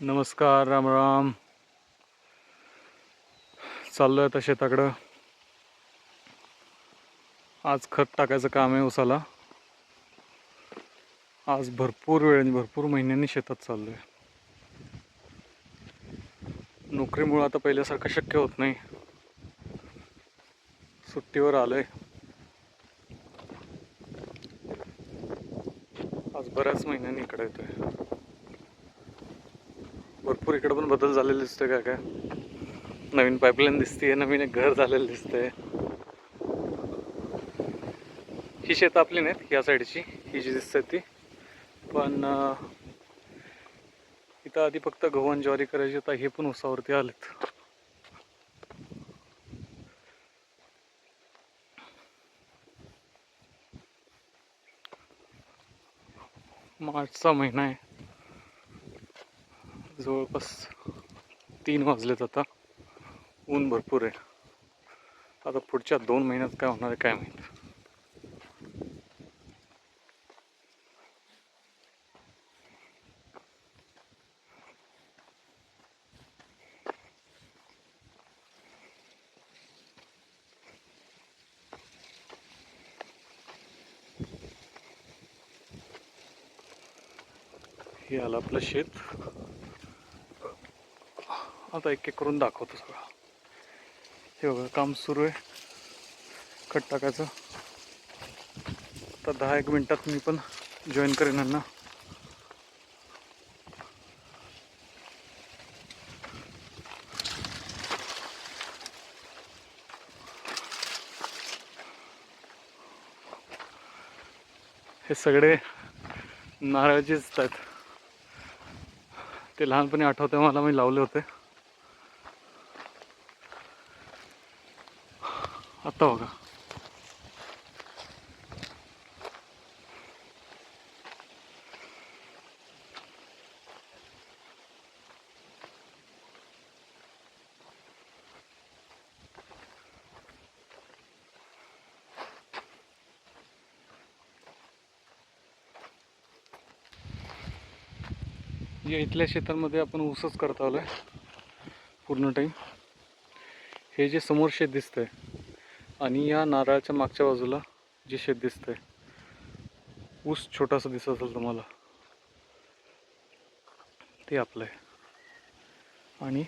नमस्कार राम राम. चाललो आहे आता शेताकडं. आज खत टाकायचं काम आहे उसाला आज भरपूर वेळाने भरपूर महिन्यांनी शेतात चाललो आहे नोकरीमुळं आता पहिल्यासारखं शक्य होत नाही. सुट्टीवर आलोय. आज बऱ्याच महिन्यांनी इकडे येतोय. भरपूर इकडे पण बदल झालेले दिसतोय का काय नवीन पाईपलाईन दिसते नवीन एक घर झालेलं दिसतंय. ही शेतं आपली नाहीत या साईडची ही जी दिसते ती. पण इथं आधी फक्त गहू आणि ज्वारी करायची आता हे पण उसावरती आलेत. मार्चचा महिना आहे. जवळपास तीन वाजलेत आता. ऊन भरपूर आहे. आता पुढच्या दोन महिन्यात काय होणार आहे काय माहीत. हे आलं आपलं शेत. आता एक एक करून दाखवतो सगळं. हे बघा काम सुरू आहे. खट टाकायचं. आता दहा एक मिनटात मी पण जॉईन करेन यांना. हे सगळे नारळाचेच आहेत. ते लहानपणी आठवते मला मी लावले होते. आता बघा या इथल्या शेतांमध्ये आपण ऊसच करत आलो आहे पूर्ण टाईम हे जे समोर शेत दिसतंय आणि या नारळाच्या मागच्या बाजूला जे शेत दिसतंय ऊस छोटासा दिसत असेल तुम्हाला ते आपलं आहे आणि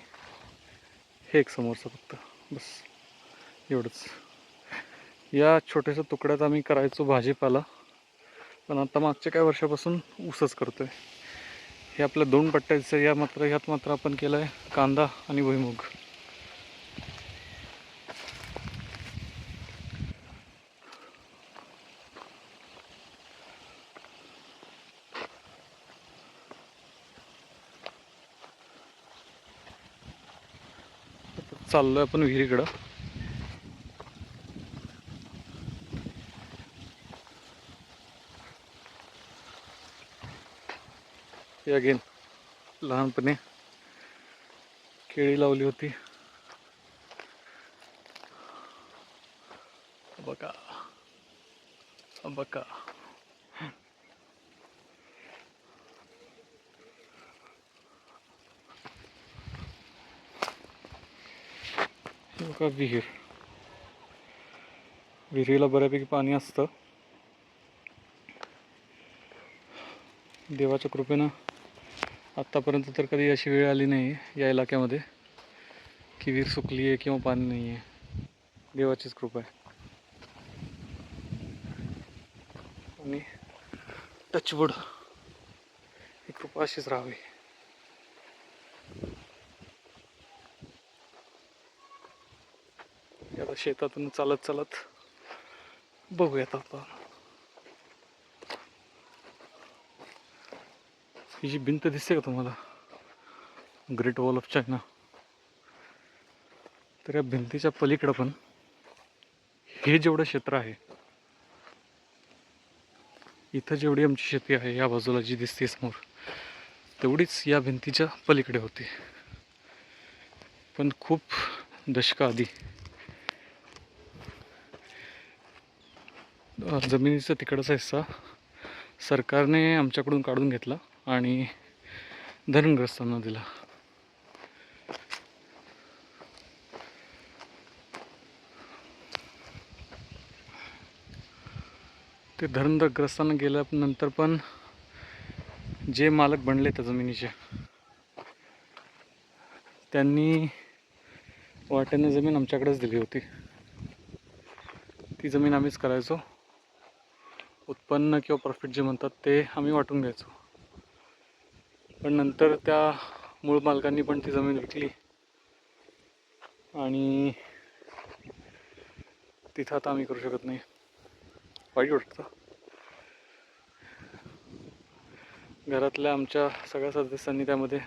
हे एक समोरचं फक्त बस एवढंच. या छोट्याशा तुकड्यात आम्ही करायचो भाजीपाला पण आता मागच्या काही वर्षापासून ऊसच करतोय. हे आपल्या दोन पट्ट्याचं या मात्र ह्यात मात्र आपण केलं आहे कांदा आणि भुईमुग. चाललोय आपण विहिरीकडं. अगेन लहानपणी केळी लावली होती. बघा बघा. का बघा विहीर? विहिरीला बऱ्यापैकी पाणी असतं. देवाच्या कृपेनं आत्तापर्यंत तर कधी अशी वेळ आली नाही या इलाक्यामध्ये की विहीर सुकली आहे किंवा पाणी नाही आहे. देवाचीच कृपा आहे. आणि टचवूड ही कृपा अशीच राहावी हे आता शेतातून चालत चालत बघूयात आता. ही जी भिंत दिसते का तुम्हाला? ग्रेट वॉल ऑफ चायना तर या भिंतीच्या पलीकडं पण हे जेवढं क्षेत्र आहे इथं जेवढी आमची शेती आहे या बाजूला जी दिसते समोर तेवढीच या भिंतीच्या पलीकडे होती. पण खूप दशका आधी अ, जमिनीचा तिकडचा हिस्सा सरकारने आमच्याकडून काढून घेतला आणि धरणग्रस्तांना दिला. ते धरणग्रस्तांना गेल्यानंतर पण जे मालक बनले त्या जमिनीचे त्यांनी वाट्याने जमीन आमच्याकडेच दिली होती. ती जमीन आम्हीच करायचो. उत्पन्न किंवा प्रॉफिट जे म्हणतात ते आम्ही वाटून घ्यायचो. पण नंतर त्या मूळ मालकांनी पण ती जमीन विकली. आणि तिथं आता आम्ही करू शकत नाही. वाईट वाटतं घरातल्या आमच्या सगळ्या सदस्यांनी त्यामध्ये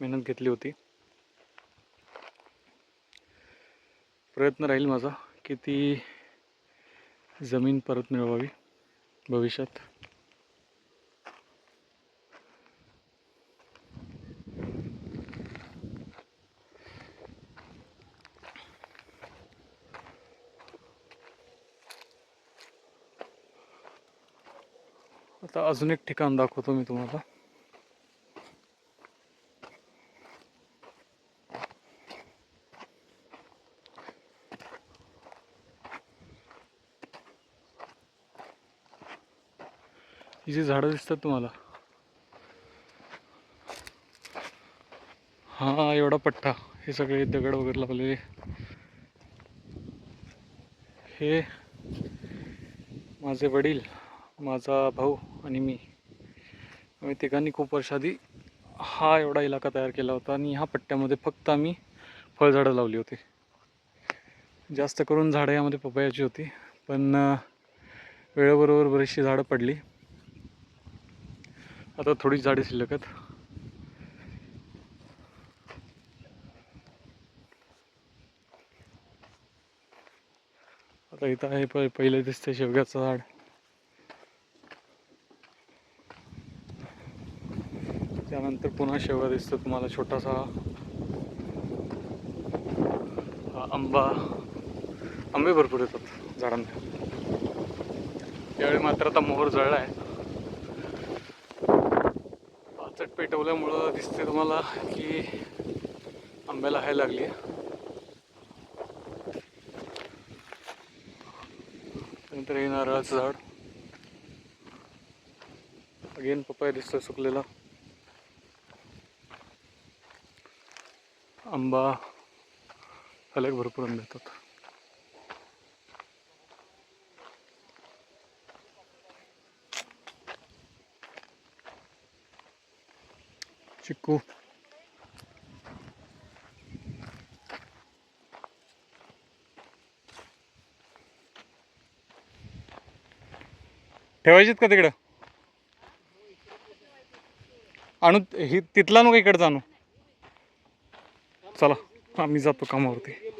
मेहनत घेतली होती. प्रयत्न राहील माझा की ती जमीन परत मिळवावी. भविष्यात. आता अजून एक ठिकाण दाखवतो मी तुम्हाला. जी झाडं दिसतात तुम्हाला. हा एवढा पट्टा. हे सगळे दगड वगैरे लावलेले. हे माझे वडील माझा भाऊ आणि मी. आम्ही तिघांनी खूप वर्ष आधी हा एवढा इलाका तयार केला होता आणि ह्या पट्ट्यामध्ये फक्त आम्ही फळझाडं लावली होती. जास्त करून झाडं यामध्ये पपयाची होती पण वेळेबरोबर बरीचशी झाडं पडली. आता थोडी झाडे शिल्लक आहेत. आता इथं आहे प- पहिले दिसते शेवग्याचं झाड. त्यानंतर पुन्हा शेवगा दिसतो तुम्हाला छोटासा. आंबा. आंबे भरपूर येतात झाडांना. यावेळी मात्र आता मोहर जळला आहे पेटवल्यामुळं दिसते तुम्हाला की आंब्याला हाय लागली त्यानंतर हे नारळाचं झाड. अगेन पपाय दिसतोय सुकलेला. आंबा फलक भरपूर आंबे येतात. चिक्कू ठेवायचीत का तिकडं? आणू ही तिथला नको इकडं आणू. चला आम्ही जातो कामावरती.